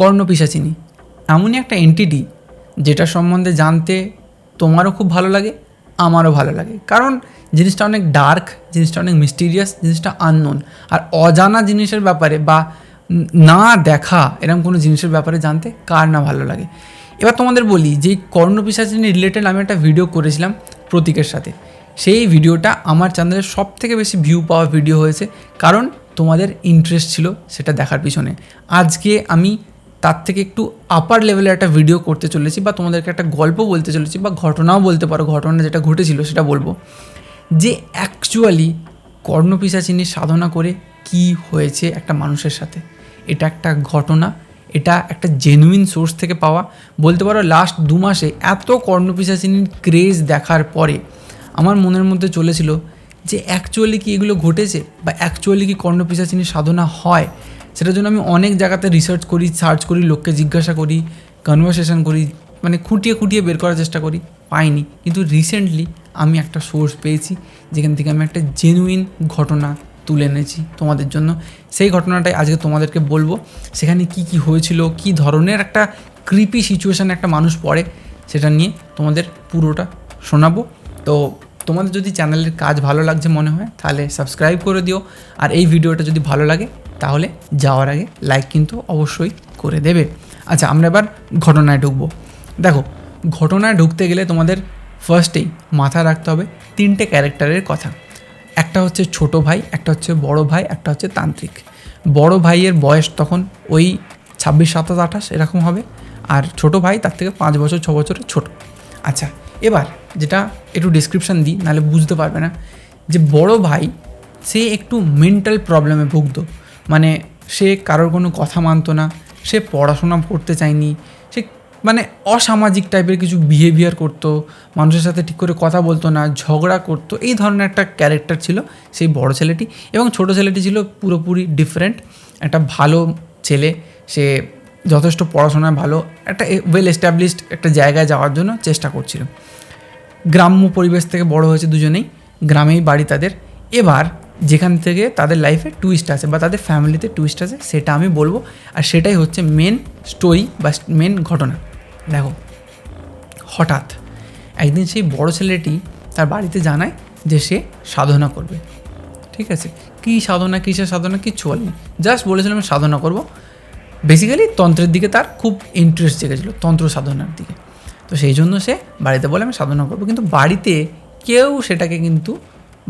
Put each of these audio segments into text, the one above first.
কর্ণপিশাচিনী, এমনই একটা এন্টিটি যেটা সম্বন্ধে জানতে তোমারও খুব ভালো লাগে, আমারও ভালো লাগে। কারণ জিনিসটা অনেক ডার্ক জিনিসটা অনেক মিস্টিরিয়াস জিনিসটা আননোন আর অজানা জিনিসের ব্যাপারে বা না দেখা এরকম কোনো জিনিসের ব্যাপারে জানতে কার না ভালো লাগে। এবার তোমাদের বলি যে কর্ণপিশাচিনী রিলেটেড আমি একটা ভিডিও করেছিলাম প্রতীকের সাথে। সেই ভিডিওটা আমার চ্যানেলে সব থেকে বেশি ভিউ পাওয়া ভিডিও হয়েছে। কারণ তোমাদের ইন্টারেস্ট ছিল সেটা দেখার পিছনে। আজকে আমি তার থেকে একটু আপার লেভেলের একটা ভিডিও করতে চলেছি বা তোমাদেরকে একটা গল্প বলতে চলেছি বা ঘটনাও বলতে পারো, ঘটনা যেটা ঘটেছিল সেটা বলব। যে অ্যাকচুয়ালি কর্ণপিশাচিনীর সাধনা করে কি হয়েছে একটা মানুষের সাথে? এটা একটা ঘটনা, এটা একটা জেনুইন সোর্স থেকে পাওয়া। বলতে পারো লাস্ট দু মাসে এত কর্ণপিশাচিনীর ক্রেজ দেখার পরে আমার মনের মধ্যে চলেছিল যে অ্যাকচুয়ালি কি এগুলো ঘটেছে বা অ্যাকচুয়ালি কি কর্ণপিশাচিনীর সাধনা হয়? সেটার জন্য আমি অনেক জায়গাতে রিসার্চ করি সার্চ করি, লোককে জিজ্ঞাসা করি কনভারসেশন করি মানে খুঁটিয়ে খুঁটিয়ে বের করার চেষ্টা করি, পাইনি। কিন্তু রিসেন্টলি আমি একটা সোর্স পেয়েছি, যেখান থেকে আমি একটা জেনুইন ঘটনা তুলে এনেছি তোমাদের জন্য। সেই ঘটনাটাই আজকে তোমাদেরকে বলব। সেখানে কি কি হয়েছিল, কি ধরনের একটা ক্রিপি সিচুয়েশানে একটা মানুষ পড়ে, সেটা নিয়ে তোমাদের পুরোটা শোনাবো। তো তোমাদের যদি চ্যানেলের কাজ ভালো লাগছে মনে হয়, তাহলে সাবস্ক্রাইব করে দিও। আর এই ভিডিওটা যদি ভালো লাগে তাহলে যাওয়ার আগে লাইক কিন্তু অবশ্যই করে দেবে। আচ্ছা আমরা এবার ঘটনায় ঢুকবো। দেখো, ঘটনায় ঢুকতে গেলে তোমাদের ফার্স্টেই মাথায় রাখতে হবে তিনটে ক্যারেক্টারের কথা। একটা হচ্ছে ছোট ভাই, একটা হচ্ছে বড় ভাই, একটা হচ্ছে তান্ত্রিক। বড় ভাইয়ের বয়স তখন ওই ছাব্বিশ, সাতাশ, আঠাশ এরকম হবে আর ছোট ভাই তার থেকে পাঁচ বছর, ছ বছরের ছোট। আচ্ছা এবার যেটা একটু ডিসক্রিপশান দিই, নাহলে বুঝতে পারবে না। যে বড় ভাই, সে একটু মেন্টাল প্রবলেমে ভুগতো। মানে সে কারোর কোনো কথা মানতো না, সে পড়াশোনা করতে চায়নি, সে মানে অসামাজিক টাইপের কিছু বিহেভিয়ার করতো, মানুষের সাথে ঠিক করে কথা বলতো না, ঝগড়া করতো, এই ধরনের একটা ক্যারেক্টার ছিল সেই বড় ছেলেটি এবং ছোট ছেলেটি ছিল পুরোপুরি ডিফারেন্ট একটা ভালো ছেলে, সে যথেষ্ট পড়াশোনায় ভালো, একটা ওয়েল এস্টাবলিশড একটা জায়গায় যাওয়ার জন্য চেষ্টা করছিল। গ্রাম্য পরিবেশ থেকে বড় হয়েছে দুজনেই, গ্রামেই বাড়ি তাদের। এবার যেখান থেকে তাদের লাইফে টুইস্ট আছে বা তাদের ফ্যামিলিতে টুইস্ট আছে সেটা আমি বলব। আর সেটাই হচ্ছে মেন স্টোরি বা মেন ঘটনা। দেখো, হঠাৎ একদিন সেই বড় ছেলেটি তার বাড়িতে জানায় যে সে সাধনা করবে। ঠিক আছে? কী সাধনা, কিসের সাধনা কিচ্ছু বলেনি। জাস্ট বলেছিলাম আমি সাধনা করব। বেসিক্যালি তন্ত্রের দিকে তার খুব ইন্টারেস্ট জেগেছিলো, তন্ত্র সাধনার দিকে। তো সেই জন্য সে বাড়িতে বলে, আমি সাধনা করব। কিন্তু বাড়িতে কেউ সেটাকে কিন্তু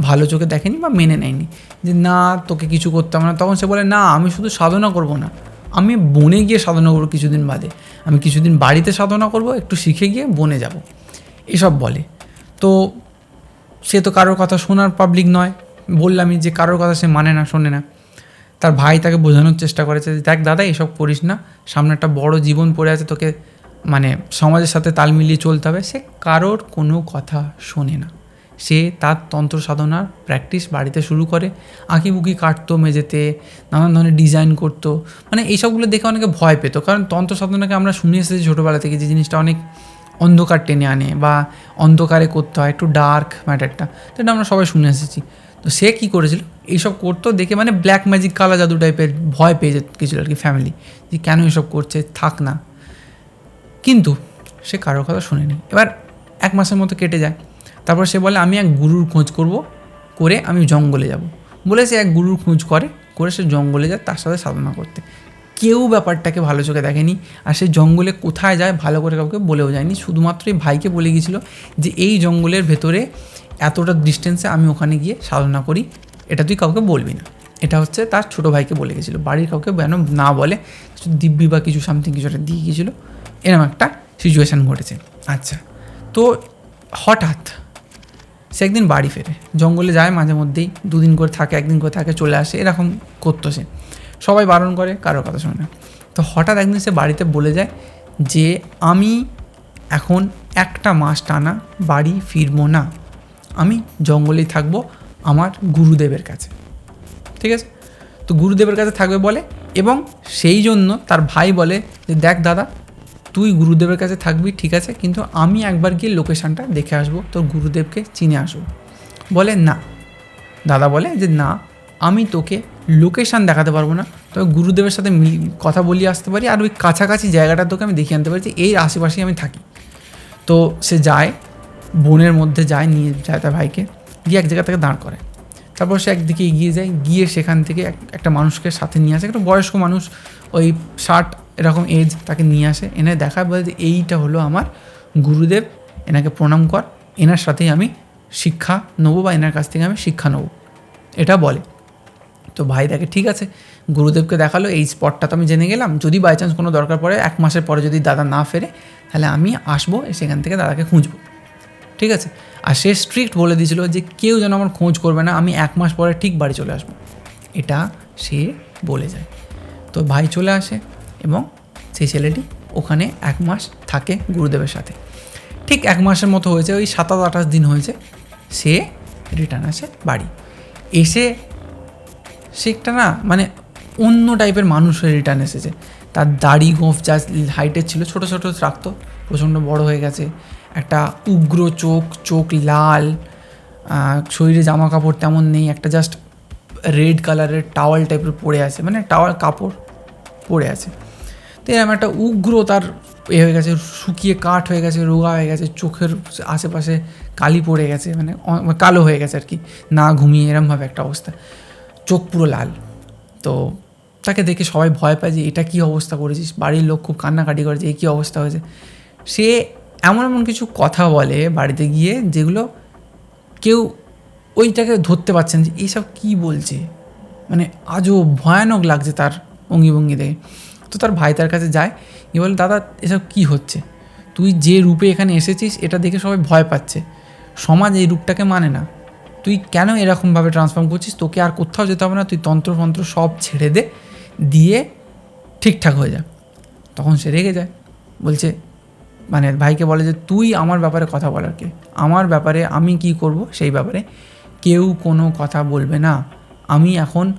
ভালো চোখে দেখেনি বা মেনে নেয়নি। যে না, তোকে কিছু করতে হবে না। তখন সে বলে, না, আমি শুধু সাধনা করব না। আমি বনে গিয়ে সাধনা করব কিছুদিন বাদে। আমি কিছুদিন বাড়িতে সাধনা করব, একটু শিখে গিয়ে বনে যাব। এসব বলে। তো সে তো কারোর কথা শোনার পাবলিক নয়। বললামই যে কারোর কথা সে মানে না, শোনে না। তার ভাই তাকে বোঝানোর চেষ্টা করেছে যে, দেখ দাদা, এসব করিস না। সামনে একটা বড় জীবন পড়ে আছে, তোকে মানে সমাজের সাথে তাল মিলিয়ে চলতে হবে। সে কারোর কোনো কথা শোনে না। সে তার তন্ত্র সাধনার প্র্যাকটিস বাড়িতে শুরু করে, আঁকিবুকি কাটতো মেঝেতে, নানান ধরনের ডিজাইন করতো। মানে এইসবগুলো দেখে অনেকে ভয় পেত। কারণ তন্ত্র সাধনাকে আমরা শুনে এসেছি ছোটোবেলা থেকে যে জিনিসটা অনেক অন্ধকার টেনে আনে বা অন্ধকারে করতে হয়, একটু ডার্ক ম্যাটারটা। তো এটা আমরা সবাই শুনে এসেছি। তো সে কী করেছিল? এইসব করতো দেখে মানে ব্ল্যাক ম্যাজিক কালা জাদু টাইপের ভয় পেয়ে গেছিল আর কি ফ্যামিলি যে কেন এসব করছে? থাক না। কিন্তু সে কারোর কথা শুনেনি। এবার এক মাসের মতো কেটে যায়। তারপর সে বলে আমি এক গুরুর খোঁজ করব করে আমি জঙ্গলে যাব। বলে সে এক গুরুর খোঁজ করে করে সে জঙ্গলে যায় তার সাথে সাধনা করতে। কেউ ব্যাপারটাকে ভালো চোখে দেখেনি আর সে জঙ্গলে কোথায় যায় ভালো করে কাউকে বলেও যায়নি। শুধুমাত্র এই ভাইকে বলে গিয়েছিল যে এই জঙ্গলের ভেতরে এতটা ডিস্টেন্সে আমি ওখানে গিয়ে সাধনা করি এটা তুই কাউকে বলবি না। এটা হচ্ছে তার ছোটো ভাইকে বলে গেছিল বাড়ির কাউকে যেন না বলে কিছু দিব্যি বা কিছু সামথিং কিছু একটা দিয়ে গিয়েছিল। এরকম একটা সিচুয়েশান ঘটেছে। আচ্ছা। তো হঠাৎ সে একদিন বাড়ি ফেরে। জঙ্গলে যায়, মাঝে মধ্যেই দুদিন করে থাকে, একদিন করে থাকে, চলে আসে, এরকম করতো সে। সবাই বারণ করে কারোর কথা শোনে না। তো হঠাৎ একদিন সে বাড়িতে বলে যায় যে, আমি এখন একটা মাস টানা বাড়ি ফিরবো না। আমি জঙ্গলেই থাকব আমার গুরুদেবের কাছে। ঠিক আছে? তো গুরুদেবের কাছে থাকবে বলে এবং সেই জন্য তার ভাই বলে যে, দেখ দাদা তুই গুরুদেবের কাছে থাকবি, ঠিক আছে? কিন্তু আমি একবার গিয়ে লোকেশানটা দেখে আসব, তোর গুরুদেবকে চিনে আসব। বলে, না। দাদা বলে যে, না, আমি তোকে লোকেশান দেখাতে পারব না। তবে গুরুদেবের সাথে কথা বলিয়ে আসতে পারি আর ওই কাছাকাছি জায়গাটা তোকে আমি দেখিয়ে আনতে পারি যে এই আশেপাশেই আমি থাকি। তো সে যায়, বনের মধ্যে যায়, নিয়ে যায় তার ভাইকে, গিয়ে এক জায়গা থেকে দাঁড় করে। তারপর সে একদিকে এগিয়ে যায়, গিয়ে সেখান থেকে এক- একটা মানুষকে সাথে নিয়ে আসে। একটা বয়স্ক মানুষ, ওই ষাট এরকম এজ তাকে নিয়ে আসে। এনে দেখায়, বলে যে এইটা হলো আমার গুরুদেব, এনাকে প্রণাম কর, এনার সাথেই আমি শিক্ষা নেব বা এনার কাছ থেকে আমি শিক্ষা নেব। এটা বলে। তো ভাই দেখে, ঠিক আছে। গুরুদেবকে দেখাল, এই স্পটটা তো আমি জেনে গেলাম। যদি বাই চান্স কোনো দরকার পড়ে, এক মাসের পরে যদি দাদা না ফেরে, তাহলে আমি আসব সেখান থেকে দাদাকে খুঁজবো। ঠিক আছে? আর সে স্ট্রিক্ট বলে দিয়েছিল যে, কেউ যেন আমার খোঁজ করবে না, আমি এক মাস পরে ঠিক বাড়ি চলে আসব। এটা সে বলে যায়। তো ভাই চলে আসে। এবং সেই ছেলেটি ওখানে এক মাস থাকে গুরুদেবের সাথে। ঠিক এক মাসের মতো হয়েছে, ওই সাতাশ আঠাশ দিন হয়েছে, সে রিটার্ন আসে বাড়ি। এসে সে একটা না মানে অন্য টাইপের মানুষ হয়ে রিটার্ন এসেছে। তার দাড়ি, গোঁফ যা হাইটের ছিল, ছোটো ছোটো রাখতো, প্রচণ্ড বড় হয়ে গেছে। একটা উগ্র চোখ চোখ লাল শরীরে জামা কাপড় তেমন নেই, একটা জাস্ট রেড কালারের টাওয়াল টাইপের পরে আছে মানে টাওয়াল কাপড় পরে আছে। তো এরকম একটা উগ্র তার এ হয়ে গেছে, শুকিয়ে কাঠ হয়ে গেছে, রোগা হয়ে গেছে, চোখের আশেপাশে কালি পড়ে গেছে মানে কালো হয়ে গেছে আর কি, না ঘুমিয়ে, এরমভাবে একটা অবস্থা। চোখ পুরো লাল। তো তাকে দেখে সবাই ভয় পায় যে এটা কী অবস্থা করেছিস? বাড়ির লোক খুব কান্নাকাটি করে যে এই কী অবস্থা হয়েছে। সে এমন এমন কিছু কথা বলে বাড়িতে গিয়ে যেগুলো কেউ ওইটাকে ধরতে পারছেন যে এইসব কী বলছে? মানে আজও ভয়ানক লাগছে তার অঙ্গি ভঙ্গি দেখে। তো তার ভাই তার কাছে যায় এ বলে, দাদা, এসব কী হচ্ছে? তুই যে রূপে এখানে এসেছিস, এটা দেখে সবাই ভয় পাচ্ছে। সমাজ এই রূপটাকে মানে না। তুই কেন এরকমভাবে ট্রান্সফর্ম করছিস? তোকে আর কোথাও যেতে হবে না। তুই তন্ত্রফন্ত্র সব ছেড়ে দে, দিয়ে ঠিকঠাক হয়ে যা। তখন সে রেগে যায়। বলছে মানে ভাইকে বলে যে, তুই আমার ব্যাপারে কথা বলার কে? আমার ব্যাপারে আমি কি করব সেই ব্যাপারে? কেউ কোনো কথা বলবে না। আমি এখন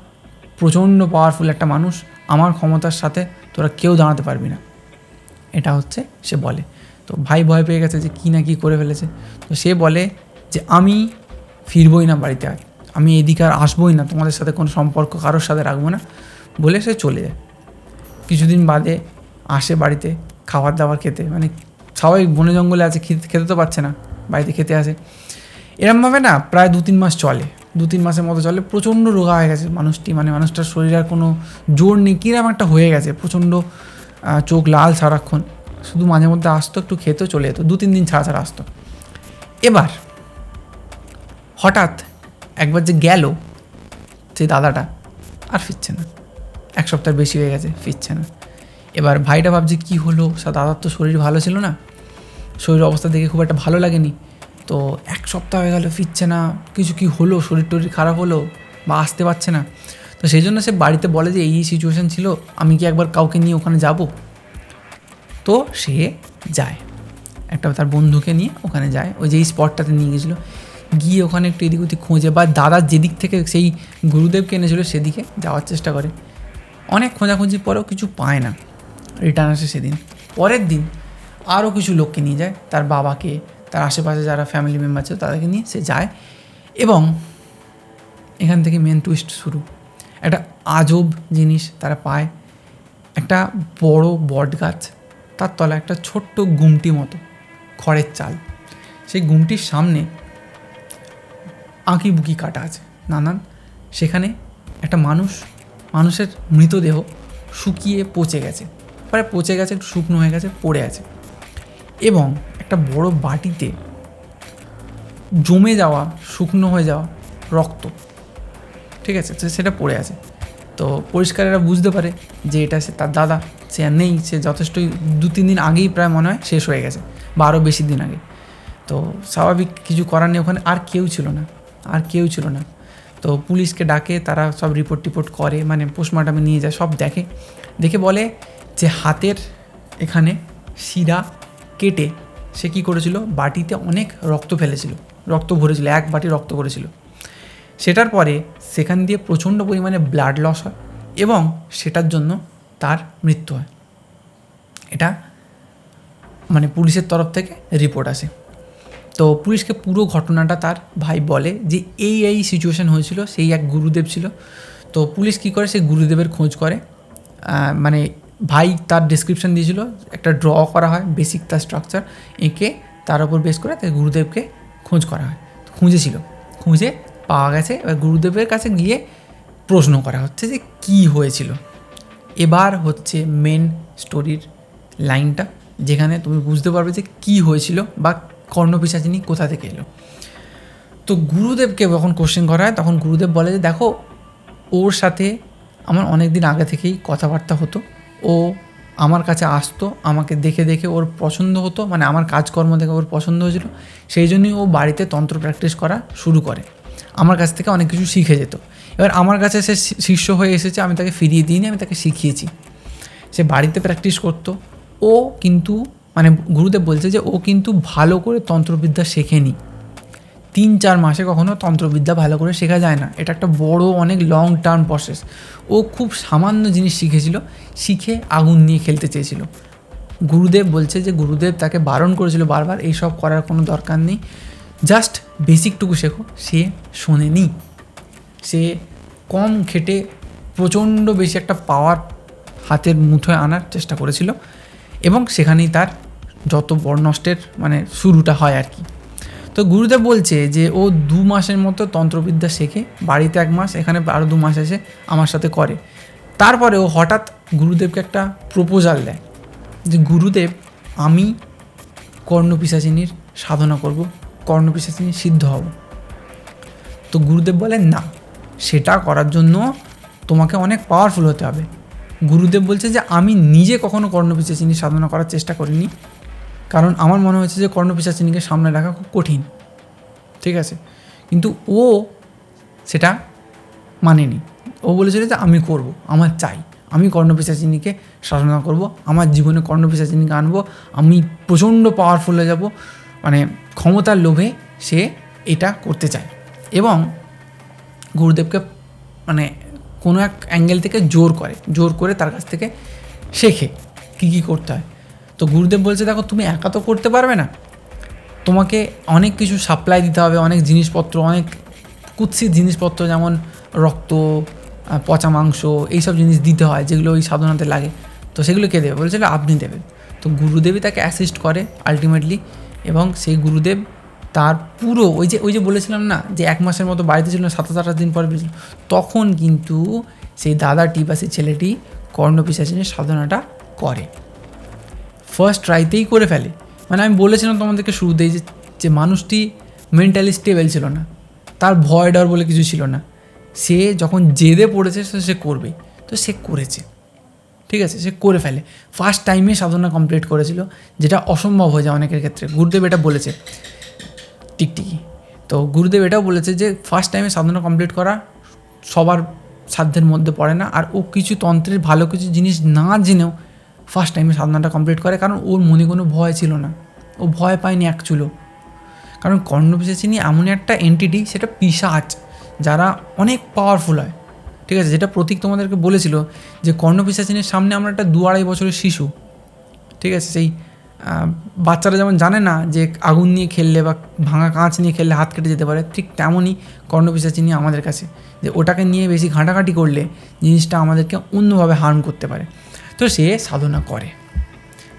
প্রচণ্ড পাওয়ারফুল একটা মানুষ। আমার ক্ষমতার সাথে তোরা কেউ দাঁড়াতে পারবি না। এটা হচ্ছে সে বলে। তো ভাই ভয় পেয়ে গেছে যে কী না কী করে ফেলেছে। তো সে বলে যে, আমি ফিরবই না বাড়িতে আর আমি এদিকে আর আসবোই না। তোমাদের সাথে কোনো সম্পর্ক কারোর সাথে রাখব না। বলে সে চলে যায়। কিছুদিন বাদে আসে বাড়িতে খাবার দাবার খেতে। মানে স্বাভাবিক বনে জঙ্গলে আছে খেতে খেতে তো পারছে না। বাড়িতে খেতে আসে। এরমভাবে না প্রায় দু তিন মাস চলে। দু তিন মাসের মতো চলে, প্রচণ্ড রোগা হয়ে গেছে মানুষটি মানে মানুষটার শরীরে আর কোনো জোর নেই, কিরম একটা হয়ে গেছে, প্রচণ্ড চোখ লাল সারাক্ষণ। শুধু মাঝে মধ্যে আসতো, একটু খেতেও চলে যেত দু তিন দিন ছাড়া ছাড়া আসতো। এবার, হঠাৎ একবার যে গেল সেই দাদাটা, আর ফিরছে না। এক সপ্তাহ বেশি হয়ে গেছে, ফিরছে না। এবার ভাইটা ভাবছে, কী হলো? দাদার তো শরীর ভালো ছিল না। শরীর অবস্থা দেখে খুব একটা ভালো লাগেনি। তো এক সপ্তাহ হয়ে গেল, ফিরছে না। কিছু কি হলো? শরীর টরীর খারাপ হলো? বা আসতে পারছে না? তো সেই জন্য সে বাড়িতে বলে যে, এই সিচুয়েশান ছিল, আমি কি একবার কাউকে নিয়ে ওখানে যাব? তো সে যায়। একটা তার বন্ধুকে নিয়ে ওখানে যায়। ওই যে এই স্পটটাতে নিয়ে গেছিল। গিয়ে ওখানে একটু এদিক ওদিক খোঁজে বা দাদা যেদিক থেকে সেই গুরুদেবকে এনেছিল, সেদিকে যাওয়ার চেষ্টা করে। অনেক খোঁজাখুঁজির পরেও কিছু পায় না। রিটার্ন আসে সেদিন। পরের দিন আরও কিছু লোককে নিয়ে যায়। তার বাবাকে তার আশেপাশে যারা ফ্যামিলি মেম্বার ছিল, তাদেরকে নিয়ে সে যায় এবং এখান থেকে মেন টুইস্ট শুরু। একটা আজব জিনিস তারা পায়। একটা বড় বট গাছ, তার তলায় একটা ছোট্ট গুমটি মতো, খড়ের চাল। সেই গুমটির সামনে আঁকি বুকি কাটা আছে। নানান, সেখানে একটা মানুষ, মানুষের মৃতদেহ শুকিয়ে পচে গেছে। প্রায় পচে গেছে, একটু শুকনো হয়ে গেছে, পড়ে আছে। এবং একটা বড় বাটিতে জমে যাওয়া, শুকনো হয়ে যাওয়া রক্ত। ঠিক আছে? সেটা পড়ে আছে। তো পরিষ্কার এরা বুঝতে পারে যে এটা সে তার দাদা, সে আর নেই, সে যথেষ্টই দু তিন দিন আগেই প্রায় মনে হয় শেষ হয়ে গেছে বা আরও বেশি দিন আগে। তো স্বাভাবিক কিছু করার নেই ওখানে, আর কেউ ছিল না, আর কেউ ছিল না। তো পুলিশকে ডাকে, তারা সব রিপোর্ট টিপোর্ট করে মানে পোস্টমর্টমে নিয়ে যায়, সব দেখে। দেখে বলে যে হাতের এখানে শিরা কেটে সে কী করেছিল? বাটিতে অনেক রক্ত ফেলেছিল। রক্ত ভরেছিল, এক বাটি রক্ত করেছিল সেটার পরে সেখান দিয়ে প্রচণ্ড পরিমাণে ব্লাড লস হয় এবং সেটার জন্য তার মৃত্যু হয়। এটা মানে পুলিশের তরফ থেকে রিপোর্ট আসে। তো পুলিশকে পুরো ঘটনাটা তার ভাই বলে যে, এই এই সিচুয়েশন হয়েছিল, সেই এক গুরুদেব ছিল। তো পুলিশ কী করে? সেই গুরুদেবের খোঁজ করে। মানে ভাই তার ডিসক্রিপশন দিয়েছিল, একটা ড্র করা হয় বেসিক তার স্ট্রাকচার এঁকে তার উপর বেস করে তাই গুরুদেবকে খোঁজ করা হয়। খুঁজেছিল। খুঁজে পাওয়া গেছে, এবার গুরুদেবের কাছে গিয়ে প্রশ্ন করা হচ্ছে যে কী হয়েছিল? এবার হচ্ছে মেন স্টোরির লাইনটা যেখানে তুমি বুঝতে পারবে যে কী হয়েছিল বা কর্ণপিসাচিনী কোথা থেকে এলো। তো গুরুদেবকে যখন কোশ্চেন করা হয়, তখন গুরুদেব বলে যে, দেখো, ওর সাথে আমার অনেক দিন আগে থেকেই কথাবার্তা হতো। ও আমার কাছে আসতো, আমাকে দেখে দেখে ওর পছন্দ হতো মানে আমার কাজকর্ম দেখে ওর পছন্দ হয়েছিল। সেই জন্যই ও বাড়িতে তন্ত্র প্র্যাকটিস করা শুরু করে। আমার কাছ থেকে অনেক কিছু শিখে যেত। এবার আমার কাছে সে শিষ্য হয়ে এসেছে, আমি তাকে ফিরিয়ে দিইনি, আমি তাকে শিখিয়েছি। সে বাড়িতে প্র্যাকটিস করতো। ও কিন্তু মানে গুরুদেব বলছে যে ও কিন্তু ভালো করে তন্ত্রবিদ্যা শেখেনি। তিন চার মাসে কখনো তন্ত্রবিদ্যা ভালো করে শেখা যায় না। এটা একটা বড়, অনেক লং টার্ম প্রসেস ও খুব সামান্য জিনিস শিখেছিল, শিখে আগুন নিয়ে খেলতে চেয়েছিল। গুরুদেব বলছে যে, গুরুদেব তাকে বারণ করেছিল বারবার এইসব করার কোনো দরকার নেই। জাস্ট বেসিকটুকু শেখো। সে শোনেনি। সে কম খেটে প্রচণ্ড বেশি একটা পাওয়ার হাতের মুঠোয় আনার চেষ্টা করেছিল এবং সেখানেই তার যত বড় নষ্টের মানে শুরুটা হয় আর কি। তো গুরুদেব বলছে যে ও দু মাসের মতো তন্ত্রবিদ্যা শেখে, বাড়িতে এক মাস, এখানে আরও দু মাস এসে আমার সাথে করে। তারপরে ও হঠাৎ গুরুদেবকে একটা প্রপোজাল দেয় যে, গুরুদেব, আমি কর্ণপিসাচিনীর সাধনা করব কর্ণপিসাচিনী সিদ্ধ হব। তো গুরুদেব বলেন, না, সেটা করার জন্য তোমাকে অনেক পাওয়ারফুল হতে হবে। গুরুদেব বলছে যে, আমি নিজে কখনো কর্ণপিসাচিনী সাধনা করার চেষ্টা করিনি। কারণ আমার মনে হয়েছে যে কর্ণপিসাচিনীকে সামনে রাখা খুব কঠিন। ঠিক আছে? কিন্তু ও সেটা মানেনি। ও বলেছিল যে আমি করব, আমার চাই। আমি কর্ণপিসাচিনীকে সাধনা করব, আমার জীবনে কর্ণপিসাচিনীকে আনব, আমি প্রচণ্ড পাওয়ারফুল হয়ে যাব মানে ক্ষমতার লোভে সে এটা করতে চায়। এবং গুরুদেবকে মানে কোনো এক অ্যাঙ্গেল থেকে জোর করে জোর করে তার কাছ থেকে শেখে, কী কী করতে হয়। তো গুরুদেব বলছে, দেখো, তুমি একা তো করতে পারবে না। তোমাকে অনেক কিছু সাপ্লাই দিতে হবে, অনেক জিনিসপত্র, অনেক কুৎসিত জিনিসপত্র যেমন রক্ত পচা মাংস, এইসব জিনিস দিতে হয়, যেগুলো ওই সাধনাতে লাগে। তো সেগুলো কে দেবে? বলেছিল আপনি দেবেন। তো গুরুদেবই তাকে অ্যাসিস্ট করে আলটিমেটলি এবং সেই গুরুদেব তার পুরো ওই যে ওই যে বলেছিলাম না, যে এক মাসের মতো বাড়িতে ছিল সাতাশ আঠাশ দিন পরে বেরিয়েছিল তখন কিন্তু সেই দাদাটি বা সেই ছেলেটি কর্ণপিসাচিনের সাধনাটা করে। ফার্স্ট ট্রাইতেই করে ফেলে। মানে আমি বলেছিলাম তোমাদেরকে শুরুতেই যে যে মানুষটি মেন্টালি স্টেবল ছিল না। তার ভয় ডর বলে কিছু ছিল না। সে যখন জেদে পড়েছে, সে করবে। তো সে করেছে। ঠিক আছে? সে করে ফেলে। ফার্স্ট টাইমে সাধনা কমপ্লিট করেছিল, যেটা অসম্ভব হয়ে যায় অনেকের ক্ষেত্রে। গুরুদেব এটা বলেছে। টিকটিকি তো গুরুদেব এটাও বলেছে যে ফার্স্ট টাইমে সাধনা কমপ্লিট করা সবার সাধ্যের মধ্যে পড়ে না। আর ও কিছু তন্ত্রের ভালো কিছু জিনিস না জেনেও ফার্স্ট টাইমে সাধনাটা কমপ্লিট করে, কারণ ওর মনে কোনো ভয় ছিল না। ও ভয় পায়নি এক চুলো কারণ কর্ণপিসাচিনী এমন একটা এন্টিটি সেটা পিসাচ যারা অনেক পাওয়ারফুল হয়। ঠিক আছে? যেটা প্রতীক তোমাদেরকে বলেছিল যে কর্ণপিসাচিনীর সামনে আমরা একটা দু আড়াই বছরের শিশু। ঠিক আছে? সেই বাচ্চারা যেমন জানে না যে আগুন নিয়ে খেললে বা ভাঙা কাঁচ নিয়ে খেললে হাত কেটে যেতে পারে, ঠিক তেমনই কর্ণপিসাচিনী আমাদের কাছে। যে ওটাকে নিয়ে বেশি ঘাঁটাঘাঁটি করলে জিনিসটা আমাদেরকে অন্যভাবে হার্ম করতে পারে। তো সে সাধনা করে।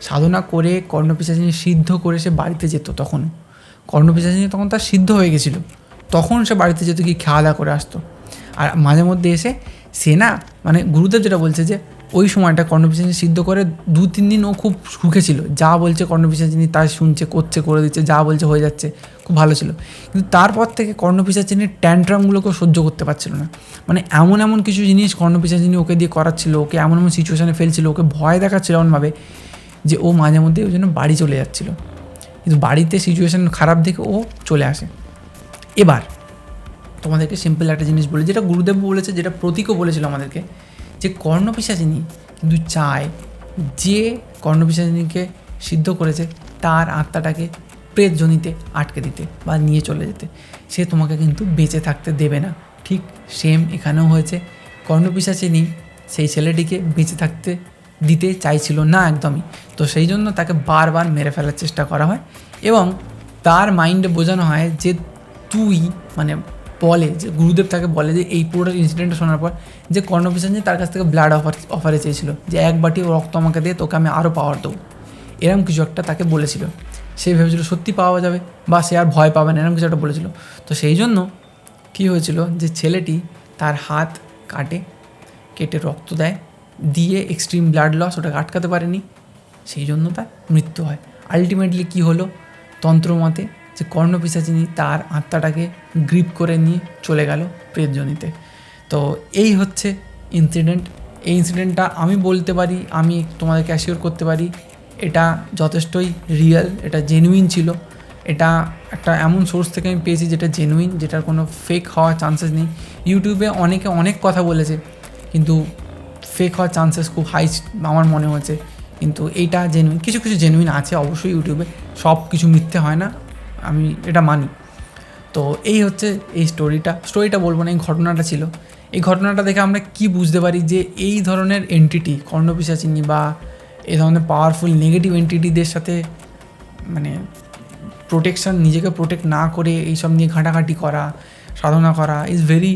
সাধনা করে কর্ণপিসাচিনী সিদ্ধ করে সে বাড়িতে যেত তখন। কর্ণপিসাচিনী তখন তার সিদ্ধ হয়ে গেছিল। তখন সে বাড়িতে যেত কি খাওয়া দাওয়া করে আসতো। আর মাঝে মধ্যে এসে সে না মানে গুরুদেব যেটা বলছে যে, ওই সময়টা কর্ণপিসাচিনী সিদ্ধ করে দু, তিন দিন ও খুব সুখে ছিল। যা বলছে কর্ণপিসাচিনী তাই শুনছে, করছে, করে দিচ্ছে, যা বলছে হয়ে যাচ্ছে। খুব ভালো ছিল। কিন্তু তারপর থেকে কর্ণপিসাচিনীর ট্যান্ট্রামগুলোকেও সহ্য করতে পারছিল না। মানে এমন এমন কিছু জিনিস কর্ণপিসাচিনী ওকে দিয়ে করাচ্ছিল, ওকে এমন এমন সিচুয়েশানে ফেলছিল, ওকে ভয় দেখাচ্ছিল এমনভাবে যে ও মাঝে মধ্যে ওই জন্য বাড়ি চলে যাচ্ছিল। কিন্তু বাড়িতে সিচুয়েশান খারাপ দেখে ও চলে আসে। এবার তোমাদেরকে সিম্পল একটা জিনিস বলি, যেটা গুরুদেব বলেছে, যেটা প্রতীকও বলেছিল আমাদেরকে, যে কর্ণপিসাচিনী কিন্তু চায় যে কর্ণপিসাচিনীকে সিদ্ধ করেছে, তার আত্মাটাকে প্রেত জনিতে আটকে দিতে বা নিয়ে চলে যেতে। সে তোমাকে কিন্তু বেঁচে থাকতে দেবে না। ঠিক সেম এখানেও হয়েছে। কর্ণপিসাচিনী সেই ছেলেটিকে বেঁচে থাকতে দিতে চাইছিল না একদমই। তো সেই জন্য তাকে বারবার মেরে ফেলার চেষ্টা করা হয় এবং তার মাইন্ডে বোঝানো হয় যে তুই মানে বলে যে গুরুদেব তাকে বলে যে এই পুরোটা ইনসিডেন্টটা শোনার পর যে কর্ণপিসাঞ্জি তার কাছ থেকে ব্লাড অফার অফারে চেয়েছিল যে এক বাটি রক্ত আমাকে দিয়ে তোকে আমি আরও পাওয়ার দেবো। এরম কিছু একটা তাকে বলেছিল। সে ভেবেছিল সত্যি পাওয়া যাবে বা সে আর ভয় পাবে না, এরকম কিছু একটা বলেছিল। তো সেই জন্য কী হয়েছিল যে ছেলেটি তার হাত কাটে, কেটে রক্ত দেয়, দিয়ে এক্সট্রিম ব্লাড লস ওটাকে আটকাতে পারেনি, সেই জন্য তার মৃত্যু হয়। আলটিমেটলি কী হলো? তন্ত্রমতে যে কর্ণপিসাচিনী তার আত্মাটাকে গ্রিপ করে নিয়ে চলে গেল প্রেতজনিতে। তো এই হচ্ছে ইনসিডেন্ট এই ইনসিডেন্টটা আমি বলতে পারি, আমি তোমাদেরকে অ্যাসিওর করতে পারি এটা যথেষ্টই রিয়েল এটা জেনুইন ছিল। এটা একটা এমন সোর্স থেকে আমি পেয়েছি যেটা জেনুইন যেটার কোনো ফেক হওয়ার চান্সেস নেই। ইউটিউবে অনেকে অনেক কথা বলেছে, কিন্তু ফেক হওয়ার চান্সেস খুব হাই আমার মনে হচ্ছে কিন্তু এইটা জেনুইন কিছু কিছু জেনুইন আছে অবশ্যই ইউটিউবে সব কিছু মিথ্যে হয় না, আমি এটা মানি। তো এই হচ্ছে এই স্টোরিটা স্টোরিটা বলব না, এই ঘটনাটা ছিল। এই ঘটনাটা দেখে আমরা কি বুঝতে পারি যে এই ধরনের এন্টিটি কর্ণপিসাচিনী বা এই ধরনের পাওয়ারফুল নেগেটিভ এন্টিটিদের সাথে মানে প্রোটেকশন নিজেকে প্রোটেক্ট না করে এইসব নিয়ে ঘাঁটাঘাঁটি করা, সাধনা করা ইজ ভেরি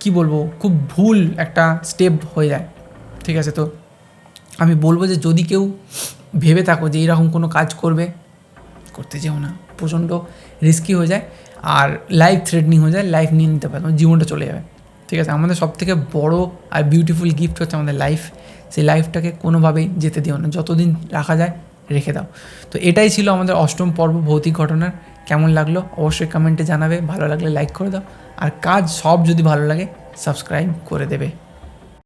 কি বলব, খুব ভুল একটা স্টেপ হয়ে যায়। ঠিক আছে, তো আমি বলব যে যদি কেউ ভেবে থাকো যে এইরকম কোনো কাজ করবে, করতে যেও না। প্রচণ্ড রিস্কি হয়ে যায় আর লাইফ থ্রেটনিং হয়ে যায় লাইফ নিয়ে নিতে পারে, জীবনটা চলে যাবে। ঠিক আছে, আমাদের সব থেকে বড়ো আর বিউটিফুল গিফট হচ্ছে আমাদের লাইফ সেই লাইফটাকে কোনোভাবেই যেতে দিও না। যতদিন রাখা যায়, রেখে দাও। তো এটাই ছিল আমাদের অষ্টম পর্ব ভৌতিক ঘটনার। কেমন লাগল? অবশ্যই কমেন্টে জানাবে। ভালো লাগলে লাইক করে দাও। আর কাজ সব যদি ভালো লাগে সাবস্ক্রাইব করে দেবে।